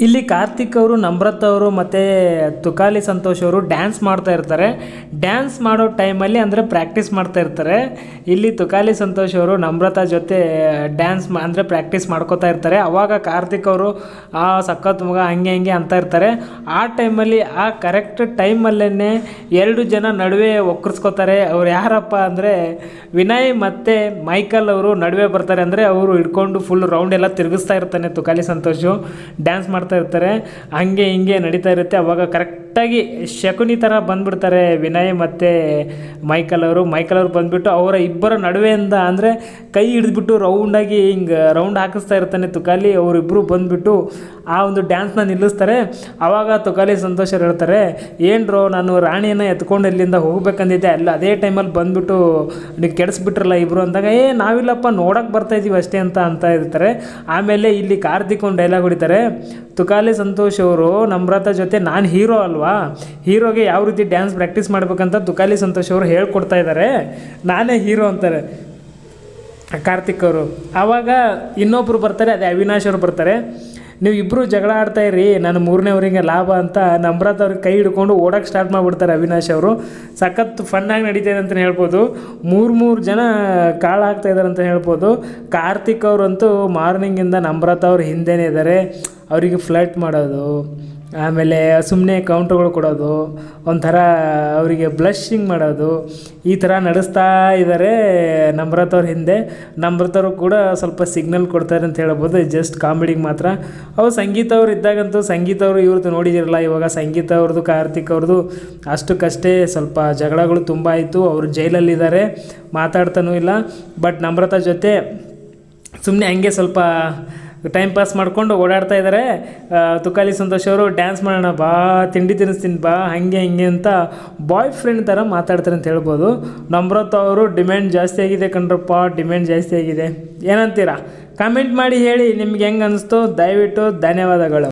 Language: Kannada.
ಇಲ್ಲಿ ಕಾರ್ತಿಕ್ ಅವರು, ನಮ್ರತ್ ಅವರು ಮತ್ತು ತುಕಾಲಿ ಸಂತೋಷ್ ಅವರು ಡ್ಯಾನ್ಸ್ ಮಾಡ್ತಾ ಇರ್ತಾರೆ. ಡ್ಯಾನ್ಸ್ ಮಾಡೋ ಟೈಮಲ್ಲಿ ಅಂದರೆ ಪ್ರಾಕ್ಟೀಸ್ ಮಾಡ್ತಾ ಇರ್ತಾರೆ. ಇಲ್ಲಿ ತುಕಾಲಿ ಸಂತೋಷ್ ಅವರು, ನಮ್ರತಾ ಜೊತೆ ಡ್ಯಾನ್ಸ್ ಅಂದರೆ ಪ್ರಾಕ್ಟೀಸ್ ಮಾಡ್ಕೋತಾ ಇರ್ತಾರೆ. ಅವಾಗ ಕಾರ್ತಿಕ್ ಅವರು, ಆ, ಸಖತ್ ಮಗ ಹಂಗೆ ಹಂಗೆ ಅಂತ ಇರ್ತಾರೆ. ಆ ಟೈಮಲ್ಲಿ ಆ ಕರೆಕ್ಟ್ ಟೈಮಲ್ಲೇ ಎರಡು ಜನ ನಡುವೆ ಒಕ್ಕರ್ಸ್ಕೋತಾರೆ ಅವ್ರು ಯಾರಪ್ಪ ಅಂದರೆ ವಿನಯ್ ಮತ್ತು ಮೈಕಲ್ ಅವರು ನಡುವೆ ಬರ್ತಾರೆ. ಅಂದರೆ ಅವರು ಹಿಡ್ಕೊಂಡು ಫುಲ್ ರೌಂಡ್ ಎಲ್ಲ ತಿರುಗಿಸ್ತಾ ಇರ್ತಾನೆ ತುಕಾಲಿ ಸಂತೋಷು. ಡ್ಯಾನ್ಸ್ ಮಾಡ್ತಾ ಇರ್ತಾರೆ. ಹಂಗೆ ಹಿಂಗೆ ನಡೀತಾ ಇರುತ್ತೆ. ಅವಾಗ ಕರೆಕ್ಟಾಗಿ ಶಕುನಿ ಥರ ಬಂದ್ಬಿಡ್ತಾರೆ ವಿನಯ್ ಮತ್ತು ಮೈಕಲ್ ಅವರು. ಮೈಕಲ್ ಅವರು ಬಂದುಬಿಟ್ಟು ಅವರ ಇಬ್ಬರ ನಡುವೆಯಿಂದ ಅಂದರೆ ಕೈ ಹಿಡಿದ್ಬಿಟ್ಟು ರೌಂಡಾಗಿ ಹಿಂಗೆ ರೌಂಡ್ ಹಾಕಿಸ್ತಾ ಇರ್ತಾನೆ ತುಕಾಲಿ. ಅವರಿಬ್ಬರು ಬಂದುಬಿಟ್ಟು ಆ ಒಂದು ಡ್ಯಾನ್ಸ್ನ ನಿಲ್ಲಿಸ್ತಾರೆ. ಆವಾಗ ತುಕಾಲಿ ಸಂತೋಷ ಅವ್ರು ಹೇಳ್ತಾರೆ ಏನ್ರೋ ನಾನು ರಾಣಿಯನ್ನು ಎತ್ಕೊಂಡು ಇಲ್ಲಿಂದ ಹೋಗ್ಬೇಕಂದಿದ್ದೆ. ಅಲ್ಲ, ಅದೇ ಟೈಮಲ್ಲಿ ಬಂದುಬಿಟ್ಟು ನೀವು ಕೆಡಿಸ್ಬಿಟ್ರಲ್ಲ ಇಬ್ಬರು ಅಂದಾಗ, ಏ, ನಾವಿಲ್ಲಪ್ಪ ನೋಡಕ್ಕೆ ಬರ್ತಾ ಇದ್ದೀವಿ ಅಷ್ಟೇ ಅಂತ ಅಂತ ಇರ್ತಾರೆ. ಆಮೇಲೆ ಇಲ್ಲಿ ಕಾರ್ತಿಕ್ ಒಂದು ಡೈಲಾಗ್ ಹೊಡಿತಾರೆ. ತುಕಾಲಿ ಸಂತೋಷ್ ಅವರು, ನಮ್ರತ ಜೊತೆ ನಾನು ಹೀರೋ ಅಲ್ವಾ? ಹೀರೋಗೆ ಯಾವ ರೀತಿ ಡ್ಯಾನ್ಸ್ ಪ್ರಾಕ್ಟೀಸ್ ಮಾಡ್ಬೇಕಂತ ತುಕಾಲಿ ಸಂತೋಷ್ ಅವರು ಹೇಳ್ಕೊಡ್ತಾ ಇದ್ದಾರೆ ನಾನೇ ಹೀರೋ ಅಂತಾರೆ. ಕಾರ್ತಿಕ್ ಅವರು. ಆವಾಗ ಇನ್ನೊಬ್ಬರು ಬರ್ತಾರೆ, ಅದೇ ಅವಿನಾಶ್ ಅವರು ಬರ್ತಾರೆ. ನೀವು ಇಬ್ಬರು ಜಗಳ ಆಡ್ತಾ ಇರಿ, ನಾನು ಮೂರನೇವರಿಗೆ ಲಾಭ ಅಂತ ನಮ್ರತ್ ಅವ್ರಿಗೆ ಕೈ ಹಿಡ್ಕೊಂಡು ಓಡಕ್ಕೆ ಸ್ಟಾರ್ಟ್ ಮಾಡಿಬಿಡ್ತಾರೆ ಅವಿನಾಶ್ ಅವರು. ಸಖತ್ ಫನ್ನಾಗಿ ನಡೀತಾ ಇದೆ ಅಂತಲೇ ಹೇಳ್ಬೋದು. ಮೂರು ಮೂರು ಜನ ಕಾಳು ಹಾಕ್ತಾ ಇದ್ದಾರೆ ಅಂತ ಹೇಳ್ಬೋದು. ಕಾರ್ತಿಕ್ ಅವರಂತೂ ಮಾರ್ನಿಂಗಿಂದ ನಮ್ರಾತ್ ಅವ್ರ ಹಿಂದೆನೇ ಇದ್ದಾರೆ ಅವರಿಗೆ ಫ್ಲರ್ಟ್ ಮಾಡೋದು. ಆಮೇಲೆ ಸುಮ್ಮನೆ ಕೌಂಟ್ರುಗಳು ಕೊಡೋದು, ಒಂಥರ ಅವರಿಗೆ ಬ್ಲಶಿಂಗ್ ಮಾಡೋದು, ಈ ಥರ ನಡೆಸ್ತಾ ಇದ್ದಾರೆ ನಮ್ರತವ್ರ ಹಿಂದೆ. ನಮ್ರತ್ ಅವರು ಕೂಡ ಸ್ವಲ್ಪ ಸಿಗ್ನಲ್ ಕೊಡ್ತಾರೆ ಅಂತ ಹೇಳ್ಬೋದು ಜಸ್ಟ್ ಕಾಮಿಡಿಗೆ ಮಾತ್ರ. ಅವು ಸಂಗೀತ ಅವ್ರು ಇದ್ದಾಗಂತೂ ಸಂಗೀತ ಅವರು ಇವ್ರದ್ದು ನೋಡಿದಿರಲ್ಲ, ಇವಾಗ ಸಂಗೀತ ಅವ್ರದ್ದು ಕಾರ್ತಿಕ್ ಅವ್ರದ್ದು ಅಷ್ಟಕ್ಕಷ್ಟೇ ಸ್ವಲ್ಪ ಜಗಳಗಳು ತುಂಬ ಆಯಿತು ಅವರು ಜೈಲಲ್ಲಿದ್ದಾರೆ, ಮಾತಾಡ್ತಾನೂ ಇಲ್ಲ. ಬಟ್ ನಮ್ರತಾ ಜೊತೆ ಸುಮ್ಮನೆ ಹಂಗೆ ಸ್ವಲ್ಪ ಟೈಮ್ ಪಾಸ್ ಮಾಡಿಕೊಂಡು ಓಡಾಡ್ತಾ ಇದ್ದಾರೆ ತುಕಾಲಿ ಸಂತೋಷ್ ಅವರು ಡ್ಯಾನ್ಸ್ ಮಾಡೋಣ ಬಾ, ತಿಂಡಿ ತಿನ್ನಿಸ್ತೀನಿ ಬಾ, ಹಾಗೆ, ಹಿಂಗೆ ಅಂತ ಬಾಯ್ ಫ್ರೆಂಡ್ ಥರ ಮಾತಾಡ್ತಾರೆ ಅಂತ ಹೇಳ್ಬೋದು. ನಮ್ರತ ಅವರು ಡಿಮ್ಯಾಂಡ್ ಜಾಸ್ತಿ ಆಗಿದೆ ಕಣ್ರಪ್ಪ ಡಿಮ್ಯಾಂಡ್ ಜಾಸ್ತಿ ಆಗಿದೆ. ಏನಂತೀರಾ? ಕಾಮೆಂಟ್ ಮಾಡಿ ಹೇಳಿ, ನಿಮ್ಗೆ ಹೆಂಗೆ ಅನಿಸ್ತು? ದಯವಿಟ್ಟು ಧನ್ಯವಾದಗಳು.